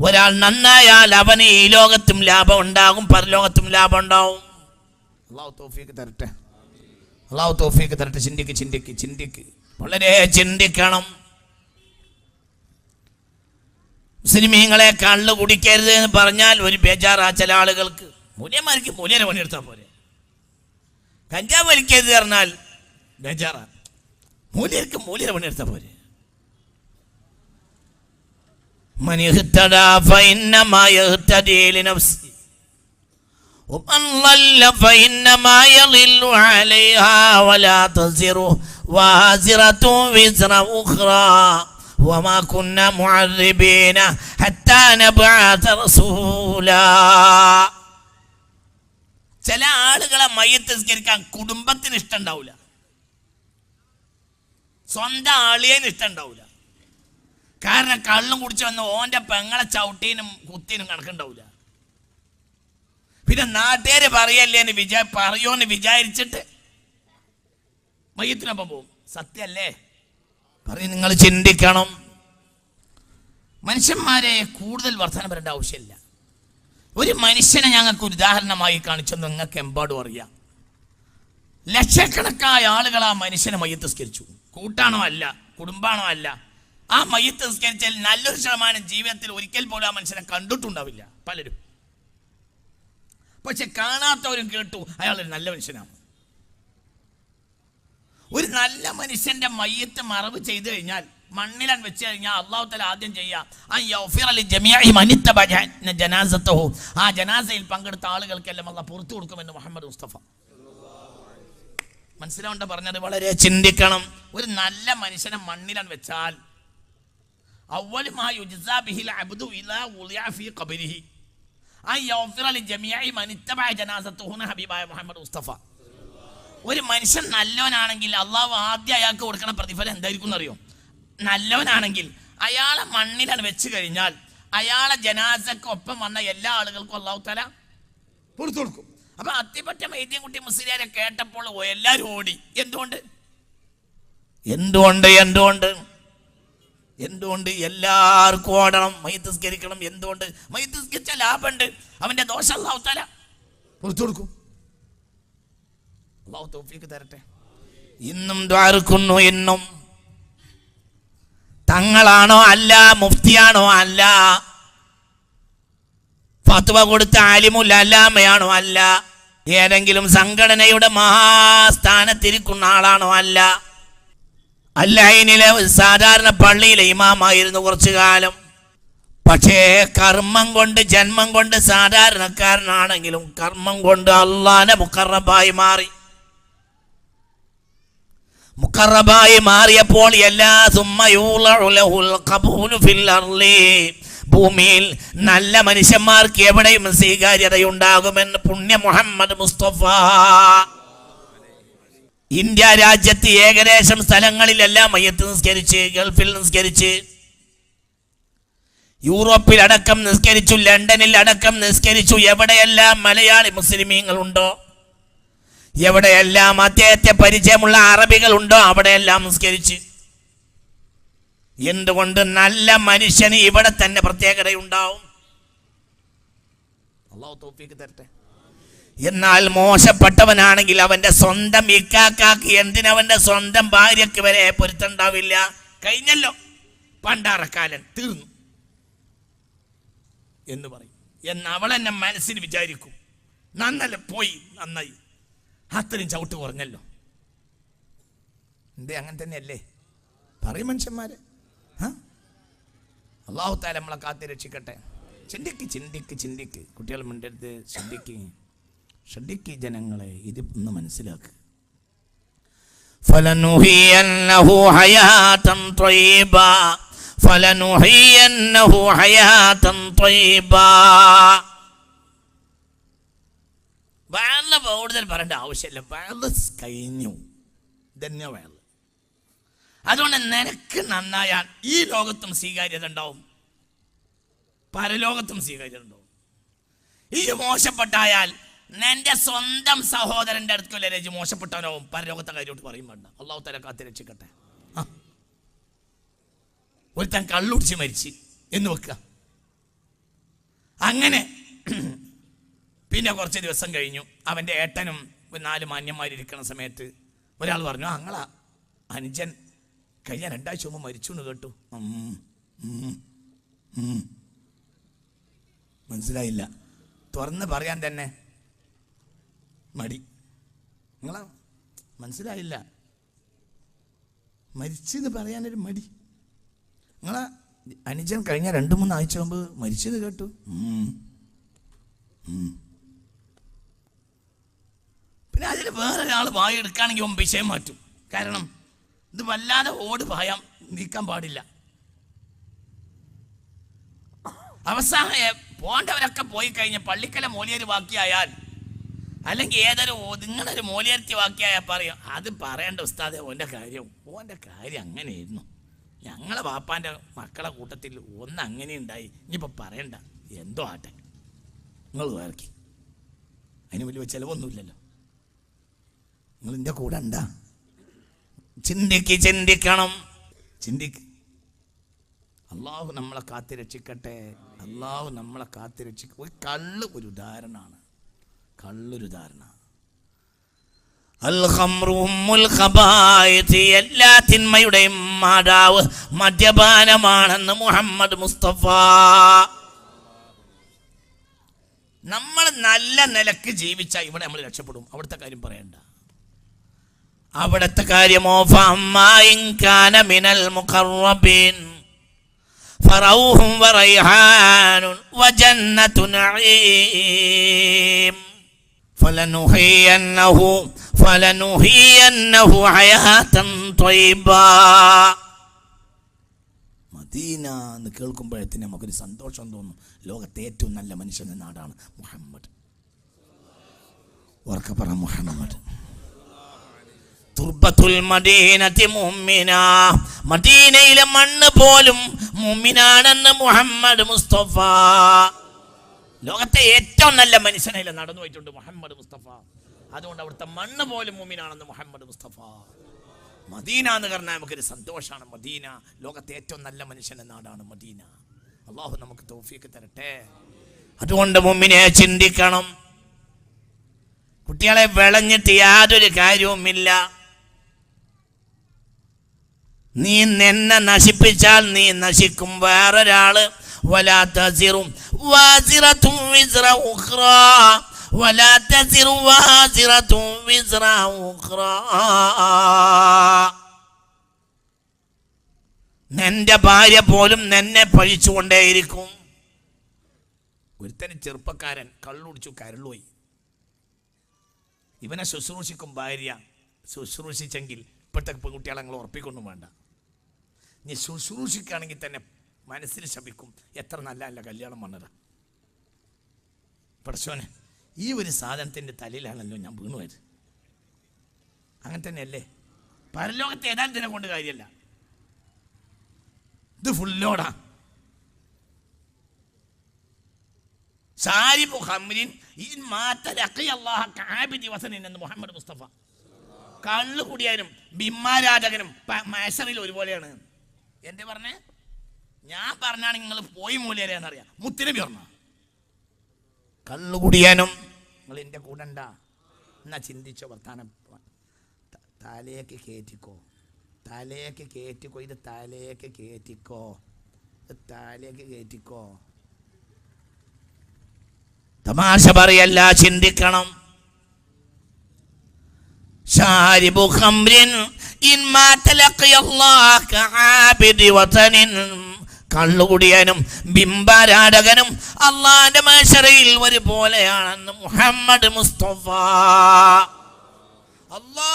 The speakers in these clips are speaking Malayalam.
ഒരാൾ നന്നായാൽ അവന് ഈ ലോകത്തും ലാഭം ഉണ്ടാകും പരലോകത്തും ലാഭം ഉണ്ടാവും. അള്ളാഹു തരട്ടെ. അള്ളാഹു തോഫിക്ക് തരട്ടെ. ചിന്തിക്ക് ചിന്തിക്ക് ചിന്തിക്ക്. വളരെ ചിന്തിക്കണം. മുസ്ലിമീങ്ങളെ കള്ളു കുടിക്കരുത് എന്ന് പറഞ്ഞാൽ ഒരു ബേജാറാ ചില ആളുകൾക്ക്. മൂല്യന്മാർക്ക് മൂല്യനെ പണിയെടുത്താൽ പോരെ. കഞ്ചാവ് വലിക്കരുത് പറഞ്ഞാൽ ബേജാറാ. മൂല്യർക്ക് മൂല്യനെ പണിയെടുത്താൽ പോരെ. ومن ضل فإنما يضل عليها ولا تزر وازرة وزر أخرى وما كنا معذبين حتى نبعث رسولا ചില ആളുകളെ മയ്യത്ത് നിസ്കരിക്കാൻ കുടുംബത്തിന് ഇഷ്ടം ഉണ്ടാവില്ല സ്വന്തം ആളിയേന് ഇഷ്ടം ഉണ്ടാവില്ല കാരണം കള്ളും കുടിച്ച് വന്ന് ഓന്റെ പെങ്ങളെ ചവിട്ടീനും കുത്തീനും കണക്കുണ്ടാവില്ല പിന്നെ നാട്ടുകാര് പറയല്ലേ എന്ന് വിചാ പറയുമെന്ന് വിചാരിച്ചിട്ട് മയ്യത്തിനൊപ്പം പോവും സത്യല്ലേ പറയും നിങ്ങൾ ചിന്തിക്കണം. മനുഷ്യന്മാരെ കൂടുതൽ വർധന വരേണ്ട ആവശ്യമില്ല. ഒരു മനുഷ്യനെ ഞങ്ങൾക്ക് ഉദാഹരണമായി കാണിച്ചെന്ന് നിങ്ങൾക്ക് എമ്പാടും അറിയാം. ലക്ഷക്കണക്കായ ആളുകൾ ആ മനുഷ്യനെ മയ്യത്തിസ്കരിച്ചു കൂട്ടാണോ അല്ല കുടുംബാണോ അല്ല ആ മയ്യത്ത് നിസ്കരിച്ചാൽ നല്ലൊരു ശതമാനം ജീവിതത്തിൽ ഒരിക്കൽ പോലും ആ മനുഷ്യനെ കണ്ടിട്ടുണ്ടാവില്ല. പലരും. പക്ഷെ കാണാത്തവരും കേട്ടു അയാൾ ഒരു നല്ല മനുഷ്യനാണ്. ഒരു നല്ല മനുഷ്യന്റെ മയ്യത്ത് മറവ് ചെയ്തു കഴിഞ്ഞാൽ മണ്ണിലാൻ വെച്ച് കഴിഞ്ഞാൽ അള്ളാഹു തല ആദ്യം ചെയ്യാം ആ യൗഫിർ അലി ജമിയായി മനിത്തബ ജന- ജനാസത്തഹു ആ ജനാസയിൽ പങ്കെടുത്ത ആളുകൾക്കെല്ലാം അള്ള പുറത്തു കൊടുക്കുമെന്ന് മുഹമ്മദ് മുസ്തഫ. മനസ്സിലാവണ്ട പറഞ്ഞത് വളരെ ചിന്തിക്കണം. ഒരു നല്ല മനുഷ്യനെ മണ്ണിലാൻ വെച്ചാൽ മുസ്തഫ ഒരു മനുഷ്യൻ നല്ലവനാണെങ്കിൽ അള്ളാഹു ആദ്യം അയാൾക്ക് കൊടുക്കുന്ന പ്രതിഫലം എന്തായിരിക്കും അറിയോ നല്ലവനാണെങ്കിൽ അയാളെ മണ്ണിലാണ് വെച്ച് കഴിഞ്ഞാൽ അയാളെ ജനാസക്കൊപ്പം വന്ന എല്ലാ ആളുകൾക്കും അള്ളാഹു തല കൊടുത്തു കൊടുക്കും. അപ്പൊ അത്തിപ്പറ്റ മൈദ്യൻകുട്ടി മുസ്ലിയാരെ കേട്ടപ്പോൾ എല്ലാവരും ഓടി. എന്തുകൊണ്ട്? എന്തുകൊണ്ട്? എന്തുകൊണ്ട്? എന്തുകൊണ്ട് എല്ലാവർക്കും ഓടണം? മൈത്തസ്കരിക്കണം എന്തുകൊണ്ട്? മൈത്തസ്കരിച്ച ലാഭമുണ്ട്. അവന്റെ ദോഷം അള്ളാഹുത്താല കുറിച്ചു കൊടുക്കും. അള്ളാഹു തോഫിക്ക് തരട്ടെ. ഇന്നും ദ്വാരക്കുന്നു എന്നും. തങ്ങളാണോ അല്ല മുഫ്തിയാണോ അല്ല? ഫത്വ കൊടുത്ത ആലിമുല്ല അല്ലാമയാണോ അല്ല? ഏതെങ്കിലും സംഘടനയുടെ മഹാസ്ഥാനത്തിരിക്കുന്ന ആളാണോ അല്ല? അല്ലൈനിലെ സാധാരണ പള്ളിയിലെ ഇമാമായിരുന്നു കുറച്ചു കാലം പക്ഷേ കർമ്മം കൊണ്ട് ജന്മം കൊണ്ട് സാധാരണക്കാരനാണെങ്കിലും കർമ്മം കൊണ്ട് അള്ളാനെ മുക്കറബായി മാറി. മുക്കറബായി മാറിയപ്പോൾ എല്ലാ ഭൂമിയിൽ നല്ല മനുഷ്യന്മാർക്ക് എവിടെയും സ്വീകാര്യതയുണ്ടാകുമെന്ന് പുണ്യ മുഹമ്മദ് മുസ്തഫ ഇന്ത്യ രാജ്യത്ത് ഏകദേശം സ്ഥലങ്ങളിലെല്ലാം മയ്യത്ത് നിസ്കരിച്ച് ഗൾഫിൽ നിസ്കരിച്ച് യൂറോപ്പിൽ അടക്കം നിസ്കരിച്ചു ലണ്ടനിൽ അടക്കം നിസ്കരിച്ചു. എവിടെയെല്ലാം മലയാളി മുസ്ലിമീങ്ങൾ ഉണ്ടോ എവിടെയെല്ലാം അദ്ദേഹത്തെ പരിചയമുള്ള അറബികൾ ഉണ്ടോ അവിടെയെല്ലാം നിസ്കരിച്ച്. എന്തുകൊണ്ട് നല്ല മനുഷ്യന് ഇവിടെ തന്നെ പ്രത്യേകതയുണ്ടാവും? അള്ളാഹു തോപ്പിക്ക് തരട്ടെ. എന്നാൽ മോശപ്പെട്ടവനാണെങ്കിൽ അവന്റെ സ്വന്തം ഇക്കാക്കാക്ക് എന്തിനവന്റെ സ്വന്തം ഭാര്യക്ക് വരെ പൊരുത്തണ്ടാവില്ല കഴിഞ്ഞല്ലോ. പണ്ടാറക്കാലൻ തീർന്നു. എന്ന് പറയും. എന്ന് അവൾ എന്നെ മനസ്സിൽ വിചാരിക്കും. നന്നല്ല പോയി നന്നായി. അത്രയും ചവിട്ട് കുറഞ്ഞല്ലോ. എന്തേ അങ്ങനെ തന്നെയല്ലേ? പറയും മനുഷ്യന്മാരെ? അള്ളാഹു നമ്മളെ കാത്തി രക്ഷിക്കട്ടെ. ചിന്തിക്ക് ചിന്തിക്ക് ചിന്തിക്ക്. കുട്ടികൾ മിണ്ടരുത് ശ്രദ്ധിക്ക് ശ്രദ്ധിക്ക് ജനങ്ങളെ ഇത് ഒന്ന് മനസ്സിലാക്ക് فلنحيينه حياة طيبة فلنحيينه حياة طيبة വേള കൂടുതൽ പറയേണ്ട ആവശ്യമില്ല വേള കഴിഞ്ഞു തന്നെ വേള അതുകൊണ്ട് നിനക്ക് നന്നായാൽ ഈ ലോകത്തും സ്വീകാര്യത ഉണ്ടാവും പരലോകത്തും സ്വീകാര്യത ഉണ്ടാവും ഈ മോശപ്പെട്ടായാൽ നിന്റെ സ്വന്തം സഹോദരന്റെ അടുക്കല്ലേ രജി മോശപ്പെട്ടവനാവും. പരലോകത്തെ കാര്യമായിട്ട് പറയും വേണ്ട. അള്ളാഹു തല കാത്തി രക്ഷിക്കട്ടെ. ഒരുത്തൻ കള്ളുടിച്ച് മരിച്ച് എന്ന് വെക്കുക. അങ്ങനെ പിന്നെ കുറച്ച് ദിവസം കഴിഞ്ഞു. അവന്റെ ഏട്ടനും നാല് മാന്യന്മാരിരിക്കുന്ന സമയത്ത് ഒരാൾ പറഞ്ഞു "ആ, അങ്ങളാ അനുജൻ കഴിഞ്ഞ രണ്ടാഴ്ച മുമ്പ് മരിച്ചു എന്ന് കേട്ടു. മനസ്സിലായില്ല. തുറന്ന് പറയാൻ തന്നെ മടി. നിങ്ങളാ മനസ്സിലായില്ല. മരിച്ചെന്ന് പറയാനൊരു മടി. നിങ്ങളാ അനുജൻ കഴിഞ്ഞ രണ്ട് മൂന്ന് ആഴ്ച മുമ്പ് മരിച്ചത് കേട്ടു. പിന്നെ അതിന് അതിൽ വേറൊരാൾ വായ എടുക്കുകയാണെങ്കിൽ വിഷയം മാറ്റും. കാരണം ഇത് വല്ലാതെ ഓട് ഭയം നീക്കാൻ പാടില്ല. അവസാനം പോണ്ടവരൊക്കെ പോയി കഴിഞ്ഞ് പള്ളിക്കല മോലിയൊരു ബാക്കിയായാൽ അല്ലെങ്കിൽ ഏതൊരു നിങ്ങളൊരു മൂലയർത്തി വാക്യായ പറയും അത് പറയേണ്ട ഉസ്താദെ ഓന്റെ കാര്യം ഓന്റെ കാര്യം അങ്ങനെയായിരുന്നു. ഞങ്ങളെ വാപ്പാന്റെ മക്കളെ കൂട്ടത്തിൽ ഒന്ന് അങ്ങനെ ഉണ്ടായി ഇനിയിപ്പോൾ പറയണ്ട എന്തോ ആട്ടെ. നിങ്ങൾ വേർക്കി അതിന് വലിയ ചിലവൊന്നുമില്ലല്ലോ. നിങ്ങൾ എന്റെ കൂടെ ഉണ്ടാ. ചിന്തിക്ക് ചിന്തിക്കണം. ചിന്തിക്ക് അള്ളാഹു നമ്മളെ കാത്തിരക്ഷിക്കട്ടെ അള്ളാഹു നമ്മളെ കാത്തിരക്ഷിക്ക ഒരു കള്ള് ഒരു ഉദാഹരണമാണ്. കള്ളൊരു ധാരണ എല്ലാ തിന്മയുടെയും മാതാവ് മദ്യപാനമാണെന്ന് മുഹമ്മദ് മുസ്തഫ. നമ്മൾ നല്ല നിലയ്ക്ക് ജീവിച്ചാൽ ഇവിടെ നമ്മൾ രക്ഷപ്പെടും. അവിടുത്തെ കാര്യം പറയണ്ട. അവിടുത്തെ കാര്യമോ മിനൽ ഫറൗഹും فلنحيينه فلنحيينه حياة طيبة മദീന എന്ന് കേൾക്കുമ്പോഴത്തേന് നമുക്കൊരു സന്തോഷം തോന്നും ലോകത്തെ ഏറ്റവും നല്ല മനുഷ്യന്റെ നാടാണ് മുഹമ്മദ് ഉറക്കെ പറ മുഹമ്മദ് തുർബത്തുൽ മദീനത്തി മുഅ്മിന മദീനയിലെ മണ്ണ് പോലും മുഅ്മിനാണെന്ന് മുഹമ്മദ് മുസ്തഫ ലോകത്തെ ഏറ്റവും നല്ല മനുഷ്യനല്ലേ നടന്നു പോയിട്ടുണ്ട് മുഹമ്മദ് മുസ്തഫ. അതുകൊണ്ട് അവിടുത്തെ മണ്ണ് പോലും മുമിനാണെന്ന് മുഹമ്മദ് മുസ്തഫ. മദീന എന്ന് പറഞ്ഞാൽ നമുക്കൊരു സന്തോഷമാണ്. മദീന ലോകത്തെ ഏറ്റവും നല്ല മനുഷ്യന്റെ നാടാണ് മദീന. അള്ളാഹു നമുക്ക് തോഫിയൊക്കെ തരട്ടെ. അതുകൊണ്ട് മുമ്മിനെ ചിന്തിക്കണം. കുട്ടികളെ വിളഞ്ഞിട്ട് യാതൊരു കാര്യവുമില്ല. നീ നിന്നെ നശിപ്പിച്ചാൽ നീ നശിക്കും വേറൊരാൾ. വലാത്തസിറും وازرة وزر أخرى ولا تزر وازرة وزر أخرى നിന്റെ ഭാര്യ പോലും നിന്നെ പഴിച്ചുകൊണ്ടേയിരിക്കും ഒരുത്തന് ചെറുപ്പക്കാരൻ കള്ളുടിച്ചു കരളുപോയി ഇവനെ ശുശ്രൂഷിക്കും ഭാര്യ ശുശ്രൂഷിച്ചെങ്കിൽ ഇപ്പോഴത്തെ പെൺകുട്ടികളെ നിങ്ങൾ ഉറപ്പിക്കൊന്നും വേണ്ട നീ ശുശ്രൂഷിക്കുകയാണെങ്കിൽ തന്നെ മനസ്സിൽ ശപിക്കും എത്ര നല്ല അല്ല കല്യാണം വന്നത്. പഠിച്ചോനെ ഈ ഒരു സാധനത്തിന്റെ തലയിലാണല്ലോ ഞാൻ വീണുപോയത്. അങ്ങനെ തന്നെയല്ലേ? പരലോകത്തെ ഏതാനും കൊണ്ട് കാര്യമല്ല. ഇത് ഫുള്ളോടാ സാരിബു മുഹമ്മദിൻ ഇൻ മാത അള്ളാഹ അല്ലാഹ കഅബി വസനിൻ എന്ന് മുഹമ്മദ് മുസ്തഫ. കള്ളു കുടിയാനും ബിമ്മാരാധകനും മേശറിൽ ഒരുപോലെയാണ്. എന്റെ പറഞ്ഞേ? ഞാൻ പറഞ്ഞാണെങ്കിൽ നിങ്ങൾ പോയി മൂലരെന്നറിയാം മുത്തിനബി പറഞ്ഞ കള്ളു കുടിയാനും നിങ്ങൾ എന്റെ കൂടെ ഉണ്ടാ. എന്നാ ചിന്തിച്ചോ വർത്താനം. തലയൊക്കെ കയറ്റിക്കോ തലയൊക്കെ കയറ്റിക്കോ ഇത് തലയൊക്കെ കയറ്റിക്കോ തലയൊക്കെ കയറ്റിക്കോ തമാശ പറയല്ല ചിന്തിക്കണം. ശാരിബു ഇൻ മാ തലഖിയ അല്ലാഹ് വതനിൻ കള്ളുകുടിയനും ബിംബാരാധകനും അള്ളാന്റെ മേശറയിൽ ഒരുപോലെയാണെന്ന് മുഹമ്മദ് മുസ്തഫ. അല്ലാ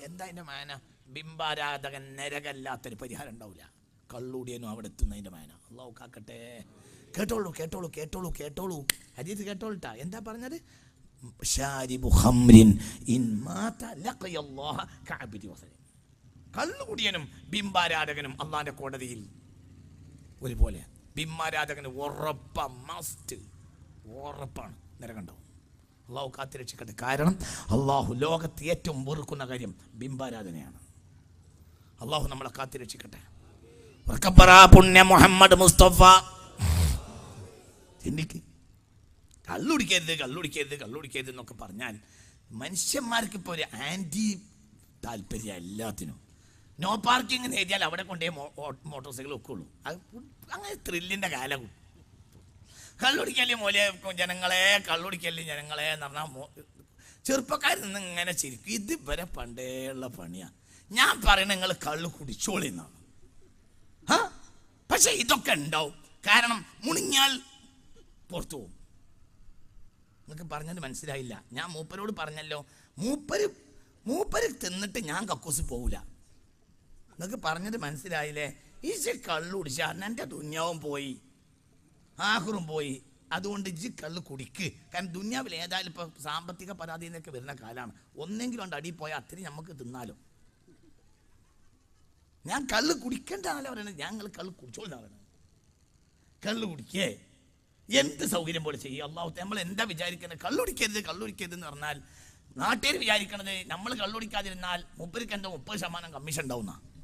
എന്താ അതിന്റെ മാന? ബിംബാരാധകൻ നരകല്ലാത്തൊരു പരിഹാരം ഉണ്ടാവില്ല കള്ളുടിയനും അവിടെ എത്തുന്നതിന്റെ മാന. അള്ളാഹു കാക്കട്ടെ. കേട്ടോളൂ കേട്ടോളൂ കേട്ടോളൂ കേട്ടോളൂ. ഹരീത് കേട്ടോളൂട്ടാ. എന്താ പറഞ്ഞത്? കള്ളുകുടിയനും ബിംബാരാധകനും അള്ളാന്റെ കോടതിയിൽ ഒരുപോലെ. ഭീമാരാജകന് ഉറപ്പ മസ്റ്റ് ഉറപ്പാണ്. കണ്ടോ? അള്ളാഹു കാത്തിരക്ഷിക്കട്ടെ കാരണം അള്ളാഹു ലോകത്ത് ഏറ്റവും വെറുക്കുന്ന കാര്യം ബിംബാരാധനയാണ് അള്ളാഹു നമ്മളെ കാത്തിരക്ഷിക്കട്ടെ പുണ്യ മുഹമ്മദ് മുസ്തഫ. ചിന്തിക്ക് കള്ളുടിക്കരുത് കള്ളുടിക്കരുത് കള്ളുടിക്കരുത് എന്നൊക്കെ പറഞ്ഞാൽ മനുഷ്യന്മാർക്ക് ഇപ്പോൾ ഒരു ആന്റി താല്പര്യം എല്ലാത്തിനും. നോ പാർക്കിംഗ് എഴുതിയാൽ അവിടെ കൊണ്ടേ മോട്ടോർ സൈക്കിൾ വെക്കുള്ളൂ. അത് അങ്ങനെ ത്രില്ലിന്റെ കാലം കള്ളുടിക്കല്ലേ മോലെ ജനങ്ങളെ കള്ളുടിക്കല്ലേ ജനങ്ങളെ എന്ന് പറഞ്ഞാൽ ചെറുപ്പക്കാരിൽ നിന്ന് ഇങ്ങനെ ചിരിക്കും. ഇത് വരെ പണ്ടേ ഉള്ള പണിയാണ് ഞാൻ പറയണ നിങ്ങൾ കള്ളു കുടിച്ചോളി എന്നാണ്. ആ? പക്ഷെ ഇതൊക്കെ ഉണ്ടാവും. കാരണം മുണിഞ്ഞാൽ പുറത്തു പോകും. നിങ്ങൾക്ക് പറഞ്ഞത് മനസ്സിലായില്ല. ഞാൻ മൂപ്പരോട് പറഞ്ഞല്ലോ മൂപ്പര് മൂപ്പര് തിന്നിട്ട് ഞാൻ കക്കൂസ് പോവില്ല നിങ്ങൾക്ക് പറഞ്ഞത് മനസ്സിലായില്ലേ? ഈ കള്ളു കുടിച്ചാൽ എന്റെ ദുന്യാവും പോയി. ആഹുറും പോയി. അതുകൊണ്ട് ഇജ്ജ് കള്ള് കുടിക്ക്. കാരണം ദുന്യാവിൽ ഏതായാലും ഇപ്പോൾ സാമ്പത്തിക പരാധീനൊക്കെ വരുന്ന കാലമാണ് ഒന്നെങ്കിലും ഉണ്ട് അടിയിൽ പോയാൽ അത്രയും നമുക്ക് തിന്നാലോ. ഞാൻ കള്ള് കുടിക്കേണ്ടതാണല്ലോ പറയുന്നത് ഞങ്ങൾ കള്ള് കുടിച്ചോളാണ് പറയുന്നത് കള്ള് കുടിക്കേ. എന്ത് സൗകര്യം പോലെ ചെയ്യും. അള്ളാഹു നമ്മൾ എന്താ വിചാരിക്കുന്നത് കള്ളുടിക്കരുത് കള്ളുടിക്കരുത് എന്ന് പറഞ്ഞാൽ നാട്ടുകാർ വിചാരിക്കണത് നമ്മൾ കള്ളുടിക്കാതിരുന്നാൽ മുപ്പർക്ക് എന്താ മുപ്പത് ശതമാനം കമ്മീഷൻ ഉണ്ടാവുന്ന?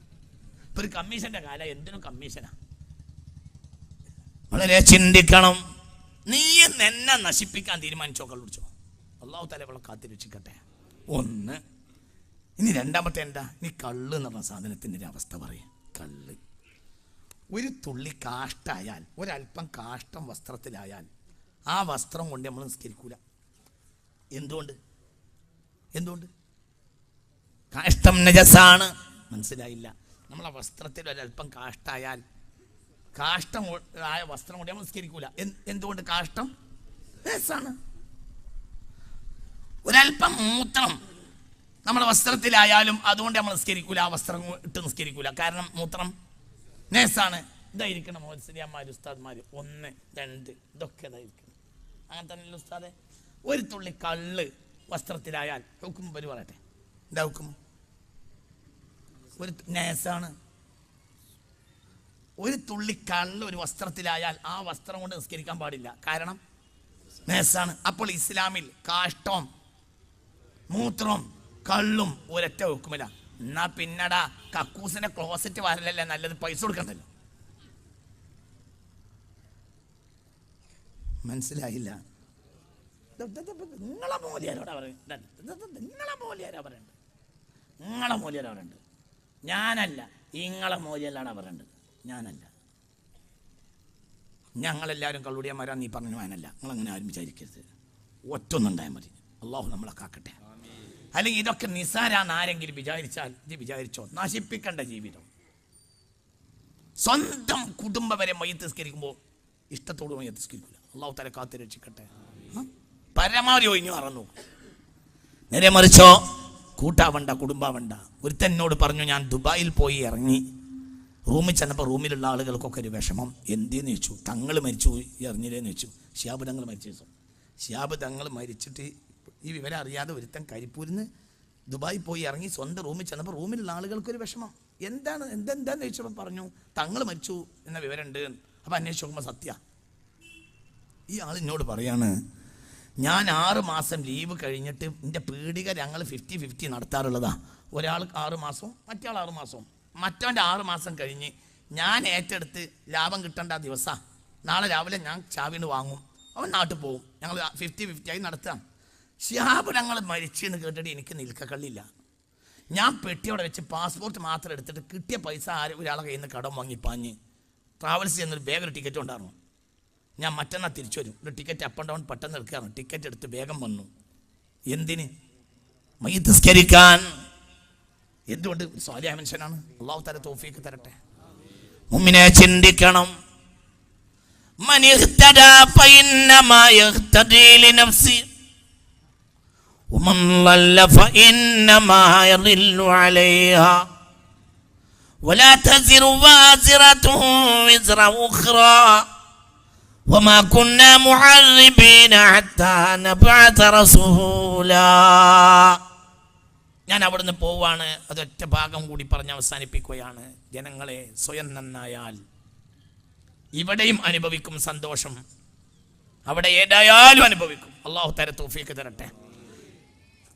ഇപ്പൊ ഒരു കമ്മീഷന്റെ കാലം എന്തിനും കമ്മീഷനാ. വളരെ ചിന്തിക്കണം. നീ എന്നെ നശിപ്പിക്കാൻ തീരുമാനിച്ചോ കള്ളുടിച്ചോ അള്ളാഹു തല അവളെ കാത്തിരക്ഷിക്കട്ടെ ഒന്ന് ഇനി രണ്ടാമത്തെ എന്താ? നീ കള്ള് എന്ന് പറഞ്ഞ സാധനത്തിന്റെ ഒരു അവസ്ഥ പറയും. കള്ള്. ഒരു തുള്ളി കാഷ്ടായാൽ ഒരല്പം കാഷ്ടം വസ്ത്രത്തിലായാൽ ആ വസ്ത്രം കൊണ്ട് നമ്മൾ നിസ്കരിക്കൂല. എന്തുകൊണ്ട്? എന്തുകൊണ്ട്? കാഷ്ടം നജസാണ്. മനസ്സിലായില്ല. നമ്മളെ വസ്ത്രത്തിൽ ഒരല്പം കാഷ്ടായാൽ കാഷ്ടം ആയ വസ്ത്രം കൂടി എന്ത്- എന്തുകൊണ്ട് കാഷ്ടം രസാണ്. ഒരല്പം മൂത്രം നമ്മുടെ വസ്ത്രത്തിലായാലും അതുകൊണ്ട് നമ്മൾ നിസ്കരിക്കൂല ആ വസ്ത്രം ഇട്ട് നിസ്കരിക്കൂല. കാരണം മൂത്രം നേസാണ് ഇതായിരിക്കണം മോത്സരിയന്മാർ ഉസ്താദ്മാർ ഒന്ന് രണ്ട് ഇതൊക്കെ ഇതായിരിക്കണം. അങ്ങനെ തന്നെ ഉസ്താദെ? ഒരു തുള്ളി കള്ള് വസ്ത്രത്തിലായാൽ ഹുക്കും പരി പറയട്ടെ. എന്താ ഹുക്കും? ഒരു നേസാണ് ഒരു തുള്ളി കള്ള് ഒരു വസ്ത്രത്തിലായാൽ ആ വസ്ത്രം കൊണ്ട് നിസ്കരിക്കാൻ പാടില്ല. കാരണം നേസാണ് അപ്പോൾ ഇസ്ലാമിൽ കാഷ്ടം മൂത്രവും കള്ളും ഒരൊറ്റ വെക്കുമില്ല. എന്നാ പിന്നടാ കക്കൂസിന്റെ ക്ലോസറ്റ് വരലല്ലേ നല്ലത് പൈസ കൊടുക്കണ്ടല്ലോ. മനസ്സിലായില്ല. നിങ്ങളെ മൂല്യാരോടാ പറയുന്നത്? നിങ്ങളെ മൂല്യാരാ പറയുന്നത്? നിങ്ങളെ മൂല്യാരാ പറയണ്ടത് ഞാനല്ല. ഇങ്ങളെ മൂല്യല്ലാണ് പറയേണ്ടത്. ഞാനല്ല. ഞങ്ങളെല്ലാവരും കള്ളുടിയന്മാരാ നീ പറഞ്ഞു ഞാനല്ല നിങ്ങളങ്ങനെ ആരും വിചാരിക്കരുത്. ഒറ്റൊന്നുണ്ടായാൽ മതി. അള്ളാഹു നമ്മളെ കാക്കട്ടെ. അല്ലെങ്കിൽ ഇതൊക്കെ നിസാരാന്ന് ആരെങ്കിലും വിചാരിച്ചാൽ ഇത് വിചാരിച്ചോ. നശിപ്പിക്കേണ്ട ജീവിതം. സ്വന്തം കുടുംബം വരെ മയ്യത്തിസ്കരിക്കുമ്പോൾ ഇഷ്ടത്തോട് മയ്യത്തിസ്കരിക്കില്ല അള്ളാഹു തല കാത്തു രക്ഷിക്കട്ടെ. ആ? പരമാവധി ഒഴിഞ്ഞു മറന്നു നേരെ മറിച്ചോ. കൂട്ടാവണ്ട കുടുംബാവണ്ട. ഒരുത്തന്നോട് പറഞ്ഞു ഞാൻ ദുബായിൽ പോയി ഇറങ്ങി. റൂമിൽ ചെന്നപ്പോൾ റൂമിലുള്ള ആളുകൾക്കൊക്കെ ഒരു വിഷമം. എന്തേന്ന് ചോദിച്ചു? തങ്ങൾ മരിച്ചു എറിഞ്ഞില്ലേന്ന് ചോദിച്ചു. ഷിയാബ് തങ്ങൾ മരിച്ച ദിവസം. ഷിയാബ് തങ്ങൾ മരിച്ചിട്ട് ഈ വിവരം അറിയാതെ ഒരുത്തൻ കരിപ്പൂരിന്ന് ദുബായി പോയി ഇറങ്ങി സ്വന്തം റൂമിൽ ചെന്നപ്പോൾ റൂമിലുള്ള ആളുകൾക്കൊരു വിഷമം. എന്താണ് എന്തെന്താന്ന് ചോദിച്ചപ്പോൾ പറഞ്ഞു തങ്ങൾ മരിച്ചു എന്ന വിവരമുണ്ട്. അപ്പം അന്വേഷിച്ച് നോക്കുമ്പോൾ സത്യ. ഈ ആളിനോട് പറയാണ് ഞാൻ ആറ് മാസം ലീവ് കഴിഞ്ഞിട്ട് എന്റെ പീടിക ഞങ്ങൾ ഫിഫ്റ്റി ഫിഫ്റ്റി നടത്താറുള്ളതാ. ഒരാൾ ആറ് മാസവും മറ്റേ ആറ് മാസവും. മറ്റവന്റെ ആറ് മാസം കഴിഞ്ഞ് ഞാൻ ഏറ്റെടുത്ത് ലാഭം കിട്ടേണ്ട ദിവസം. നാളെ രാവിലെ ഞാൻ ചാവിന് വാങ്ങും. അവൻ നാട്ടിൽ പോകും ഞങ്ങൾ ഫിഫ്റ്റി ഫിഫ്റ്റി ആയി നടത്താം. ഷിഹാബ് ഞങ്ങൾ മരിച്ചു എന്ന് കേട്ടിട്ട് എനിക്ക് നിൽക്കക്കള്ളില്ല. ഞാൻ പെട്ടി അവിടെ വെച്ച് പാസ്പോർട്ട് മാത്രം എടുത്തിട്ട് കിട്ടിയ പൈസ ആരും ഒരാളെ കയ്യിൽ നിന്ന് കടം വാങ്ങി പാഞ്ഞ്. ട്രാവൽസ് ചെയ്യുന്നൊരു ബേഗർ ടിക്കറ്റ് ഉണ്ടായിരുന്നു ഞാൻ മറ്റന്നാൾ തിരിച്ചു വരും ഒരു ടിക്കറ്റ് അപ്പ് ആൻഡ് ഡൗൺ പെട്ടെന്ന് എടുക്കുകയാണ് ടിക്കറ്റ് എടുത്ത് വേഗം വന്നു എന്തിന് മയ്യത്തിസ്കരിക്കാൻ എന്തുകൊണ്ട് സ്വാലിയ മനുഷ്യനാണ് അള്ളാഹു തല തോഫീക്ക് തരട്ടെ മുമ്മിനെ ചിന്തിക്കണം من اهتدى فإنما يهتدي لنفسه ومن ضل فإنما يضل عليها ولا تزر وازرة وزر أخرى وما كنا معذبين حتى نبعث رسولا ഞാൻ അവിടുന്ന് പോവാണ് അതൊറ്റ ഭാഗം കൂടി പറഞ്ഞ് അവസാനിപ്പിക്കുകയാണ് ജനങ്ങളെ സ്വയം നന്നായാൽ ഇവിടെയും അനുഭവിക്കും സന്തോഷം അവിടെ ഏതായാലും അനുഭവിക്കും അള്ളാഹു തര തോഫിക്ക് തരട്ടെ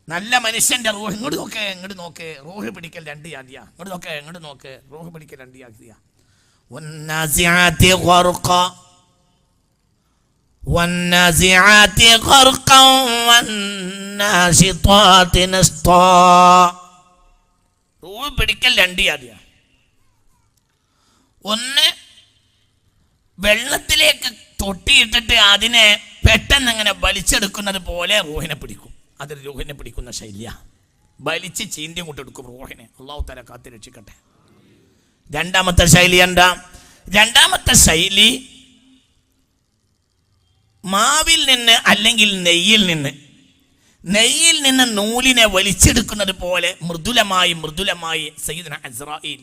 നല്ല മനുഷ്യന്റെ റൂഹ് ഇങ്ങോട്ട് നോക്ക് ഇങ്ങോട്ട് നോക്ക് റൂഹ് പിടിക്കൽ രണ്ട് ജാതിയാ ഇങ്ങോട്ട് നോക്ക് ഇങ്ങോട്ട് നോക്ക് റൂഹ് പിടിക്കൽ രണ്ട് ജാതിയാ والنازعات غرقا والنازعات غرقا والناشطات نشطا റൂഹ് പിടിക്കൽ രണ്ട് ജാതിയാണ് ഒന്ന് വെള്ളത്തിലേക്ക് തൊട്ടിയിട്ടിട്ട് അതിനെ പെട്ടെന്ന് അങ്ങനെ വലിച്ചെടുക്കുന്നത് പോലെ റൂഹിനെ പിടിക്കും അത് റൂഹിനെ പിടിക്കുന്ന ശൈലിയ വലിച്ച് ചീന്തി കൊണ്ടെടുക്കും റൂഹിനെ അള്ളാഹു തല കാത്തി രക്ഷിക്കട്ടെ രണ്ടാമത്തെ ശൈലി എന്താ രണ്ടാമത്തെ ശൈലി മാവിൽ നിന്ന് അല്ലെങ്കിൽ നെയ്യിൽ നിന്ന്. നെയ്യിൽ നിന്ന് നൂലിനെ വലിച്ചെടുക്കുന്നത് പോലെ മൃദുലമായി മൃദുലമായി സയ്യിദ്ന അസ്രായിൽ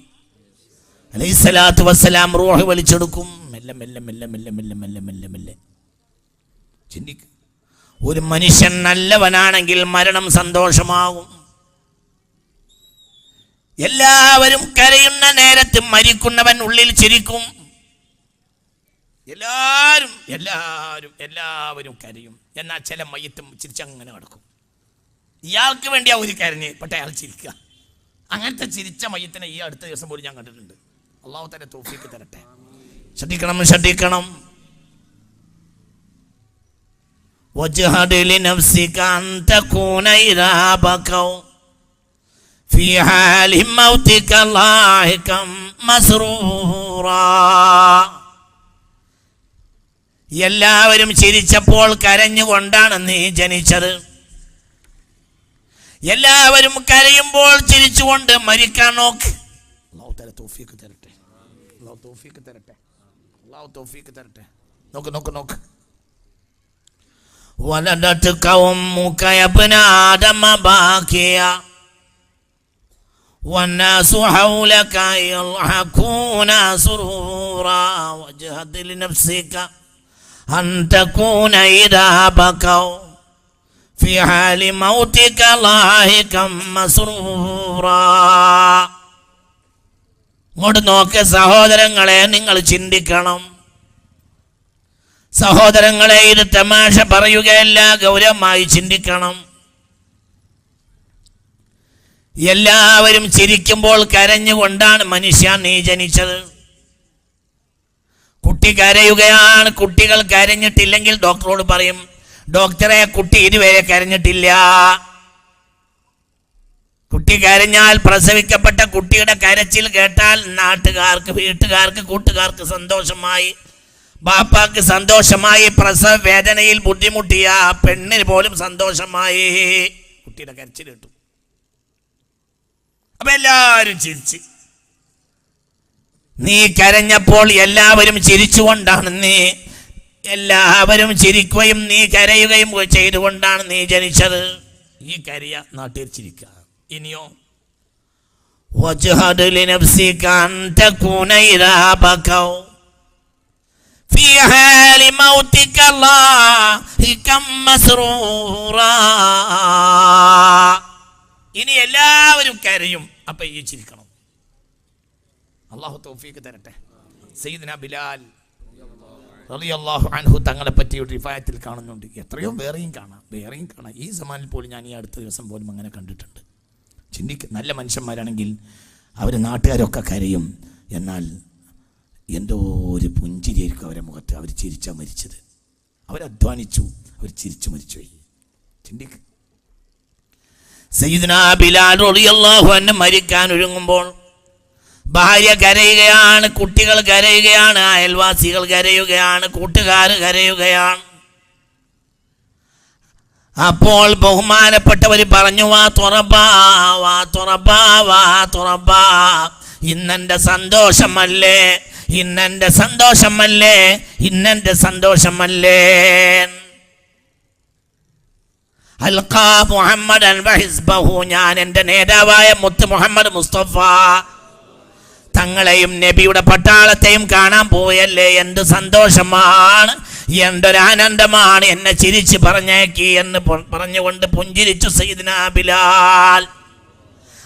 അലൈഹിസ്സലാത്തു വസ്സലാം റൂഹ് വലിച്ചെടുക്കും. മെല്ലെ മെല്ലെ മെല്ലെ മെല്ലെ മെല്ലെ മെല്ലെ മെല്ലെ മെല്ലെ. ചിന്തിക്ക്. ഒരു മനുഷ്യൻ നല്ലവനാണെങ്കിൽ മരണം സന്തോഷമാകും. എല്ലാവരും കരയുന്ന നേരത്ത് മരിക്കുന്നവൻ ഉള്ളിൽ ചിരിക്കും. എല്ലാവരും എല്ലാവരും എല്ലാവരും കരയും എന്നാൽ ചില മയ്യത്തും ചിരിച്ചങ്ങനെ കിടക്കും ഇയാൾക്ക് വേണ്ടിയാ ഒരു കരഞ്ഞ് പക്ഷെ അയാൾ ചിരിക്കുക അങ്ങനത്തെ ചിരിച്ച മയ്യത്തിനെ ഈ അടുത്ത ദിവസം പോലും ഞാൻ കണ്ടിട്ടുണ്ട് അള്ളാഹു തന്നെ തോഫിക്ക് തരട്ടെ ശ്രദ്ധിക്കണം ശ്രദ്ധിക്കണം وجهد لنفسك أن تكون إذا بكوا في حال موتك لاحقا مسرورا എല്ലാവരും ചിരിച്ചപ്പോൾ കരഞ്ഞുകൊണ്ടാണ് നീ ജനിച്ചത് എല്ലാവരും കരയുമ്പോൾ ചിരിച്ചുകൊണ്ട് മരിക്കാൻ നോക്ക് അള്ളാഹു തല തോഫിക്ക് തരട്ടെ അള്ളാഹു തോഫിക്ക് തരട്ടെ അള്ളാഹു തോഫിക്ക് തരട്ടെ നോക്ക് നോക്ക് നോക്ക് ولدتك أمك يا ابن آدم باكيا والناس حولك يضحكون سرورا وجهد لنفسك أن تكون إذا بكوا في حال موتك لاهكا مسرورا ഇങ്ങോട്ട് നോക്ക് സഹോദരങ്ങളെ നിങ്ങൾ ചിന്തിക്കണം സഹോദരങ്ങളെ ഇത് തമാശ പറയുകയല്ല ഗൗരവമായി ചിന്തിക്കണം എല്ലാവരും ചിരിക്കുമ്പോൾ കരഞ്ഞുകൊണ്ടാണ് മനുഷ്യ നീ ജനിച്ചത് കുട്ടി കരയുകയാണ്. കുട്ടികൾ കരഞ്ഞിട്ടില്ലെങ്കിൽ ഡോക്ടറോട് പറയും ഡോക്ടറെ കുട്ടി ഇതുവരെ കരഞ്ഞിട്ടില്ല. കുട്ടി കരഞ്ഞാൽ പ്രസവിക്കപ്പെട്ട കുട്ടിയുടെ കരച്ചിൽ കേട്ടാൽ നാട്ടുകാർക്ക് വീട്ടുകാർക്ക് കൂട്ടുകാർക്ക് സന്തോഷമായി. ബാപ്പാക്ക് സന്തോഷമായി. പ്രസവ വേദനയിൽ ബുദ്ധിമുട്ടിയ ആ പെണ്ണിന് പോലും സന്തോഷമായി. കുട്ടിയുടെ കരച്ചിൽ കിട്ടും. അപ്പൊ എല്ലാവരും ചിരിച്ച്. നീ കരഞ്ഞപ്പോൾ എല്ലാവരും ചിരിച്ചുകൊണ്ടാണ് നീ എല്ലാവരും ചിരിക്കുകയും നീ കരയുകയും ചെയ്തുകൊണ്ടാണ് നീ ജനിച്ചത് ഈ കരയ നാട്ടിൽ ചിരിക്കുക ഇനിയോ وجهد لنفسك أن تكون إذا بكوا في حال موتك لاهكا مسرورا ഇനി എല്ലാവരും കരയും അപ്പൊ ഈ ചിരിക്കണം അള്ളാഹു തൗഫീക്ക് തരട്ടെ. സയ്യിദ്ന ബിലാൽ അള്ളാഹു അൻഹു തങ്ങളെ പറ്റി ഒരു റിഫായത്തിൽ കാണുന്നുണ്ട്. എത്രയോ വേറെയും കാണാം വേറെയും കാണാം. ഈ സമാനിൽ പോലും ഞാൻ ഈ അടുത്ത ദിവസം പോലും അങ്ങനെ കണ്ടിട്ടുണ്ട്. ചിന്തിക്ക നല്ല മനുഷ്യന്മാരാണെങ്കിൽ അവർ നാട്ടുകാരൊക്കെ കരയും. എന്നാൽ എന്തോ ഒരു പുഞ്ചിരിയായിരിക്കും അവരെ മുഖത്ത്. അവർ ചിരിച്ചാൽ മരിച്ചത്. അവരധ്വാനിച്ചു അവർ ചിരിച്ചു മരിച്ചുപോയി ചിന്തിക്ക. സയ്യിദ്ന ബിലാൽ റളിയല്ലാഹു അൻഹു മരിക്കാൻ ഒരുങ്ങുമ്പോൾ ഭാര്യ കരയുകയാണ് കുട്ടികൾ കരയുകയാണ് അയൽവാസികൾ കരയുകയാണ് കൂട്ടുകാർ കരയുകയാണ്. അപ്പോൾ ബഹുമാനപ്പെട്ടവർ പറഞ്ഞു വാ തുറപ്പാ വാ തുറപ്പാ വാ തുറപ്പാ ഇന്നെന്റെ സന്തോഷമല്ലേ ഇന്നെന്റെ സന്തോഷമല്ലേ ഇന്നെന്റെ സന്തോഷമല്ലേ. അൽഖാ മുഹമ്മദ് ഞാൻ എന്റെ നേതാവായ മുത്ത് മുഹമ്മദ് മുസ്തഫ തങ്ങളെയും നബിയുടെ പട്ടാളത്തെയും കാണാൻ പോയല്ലേ? എന്ത് സന്തോഷമാണ്. എന്തൊരാനന്ദമാണ് എന്നെ ചിരിച്ച് പറഞ്ഞേക്കി എന്ന് പറഞ്ഞുകൊണ്ട് പുഞ്ചിരിച്ചു സയ്യിദ്ന ബിലാൽ.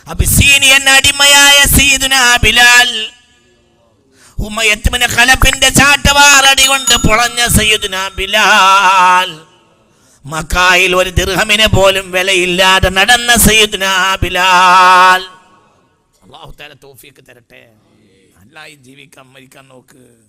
അബിസീനിയൻ അടിമയായ സയ്യിദ്ന ബിലാൽ. ഉമ്മയത്തുമിന് കലപ്പിന്റെ ചാട്ടവാറടി കൊണ്ട് പൊളഞ്ഞ സയ്യിദ്ന ബിലാൽ. മക്കായിൽ ഒരു ദീർഘമിനെ പോലും വിലയില്ലാതെ നടന്ന സയ്യിദ്ന ബിലാൽ. അള്ളാഹു താല തോഫിയൊക്കെ തരട്ടെ? നല്ലായി ജീവിക്കാൻ മരിക്കാൻ നോക്ക്.